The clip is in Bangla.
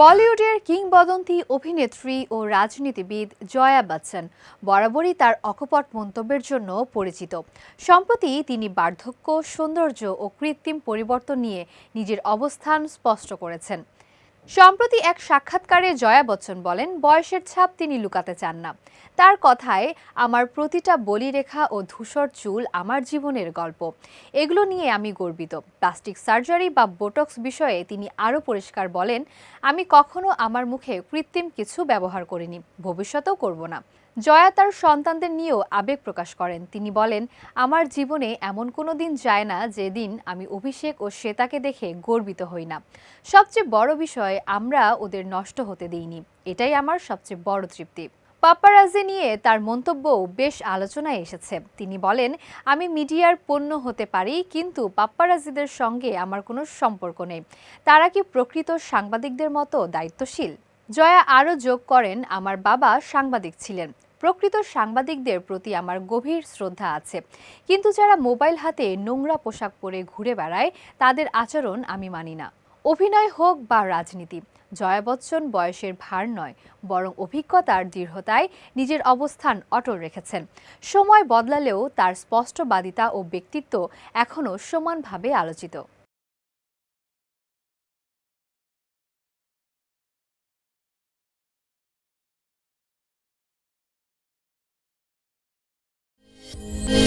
বলিউডের কিংবদন্তি অভিনেত্রী ও রাজনীতিবিদ জয়া বচ্চন বরাবরই তার অকপট মন্তব্যের জন্য পরিচিত। সম্প্রতি তিনি বার্ধক্য, সৌন্দর্য ও কৃত্রিম পরিবর্তন নিয়ে নিজের অবস্থান স্পষ্ট করেছেন। সম্প্রতি এক সাক্ষাৎকারে জয়া বচ্চন বলেন, বয়সের ছাপ তিনি লুকাতে চান না। তার কথায়, আমার প্রতিটা বলিরেখা ও ধূসর চুল আমার জীবনের গল্প। এগুলো নিয়ে আমি গর্বিত। প্লাস্টিক সার্জারি বা বোটক্স বিষয়ে তিনি আরও পরিষ্কার বলেন, আমি কখনো আমার মুখে কৃত্রিম কিছু ব্যবহার করিনি। ভবিষ্যতেও করব না। জয়া তার সন্তানদের নিয়েও আবেগ প্রকাশ করেন। তিনি বলেন, আমার জীবনে এমন কোনো দিন যায় না যেদিন আমি অভিষেক ও শ্বেতাকে দেখে গর্বিত হই না। সবচেয়ে বড় বিষয়, আমরা ওদের নষ্ট হতে দিইনি। এটাই আমার সবচেয়ে বড় তৃপ্তি। পাপ্পারাজি নিয়ে তার মন্তব্যও বেশ আলোচনায় এসেছে। তিনি বলেন, আমি মিডিয়ার পণ্য হতে পারি, কিন্তু পাপ্পারাজিদের সঙ্গে আমার কোনো সম্পর্ক নেই। তারা কি প্রকৃত সাংবাদিকদের মতো দায়িত্বশীল? জয়া আরও যোগ করেন, আমার বাবা সাংবাদিক ছিলেন। প্রকৃত সাংবাদিকদের প্রতি আমার গভীর শ্রদ্ধা আছে। কিন্তু যারা মোবাইল হাতে নোংরা পোশাক পরে ঘুরে বেড়ায়, তাদের আচরণ আমি মানি না। অভিনয় হোক বা রাজনীতি, জয়া বচ্চন বয়সের ভার নয়, বরং অভিজ্ঞতার দৃঢ়তায় নিজের অবস্থান অটল রেখেছেন। সময় বদলালেও তার স্পষ্টবাদিতা ও ব্যক্তিত্ব এখনও সমানভাবে আলোচিত। Bye.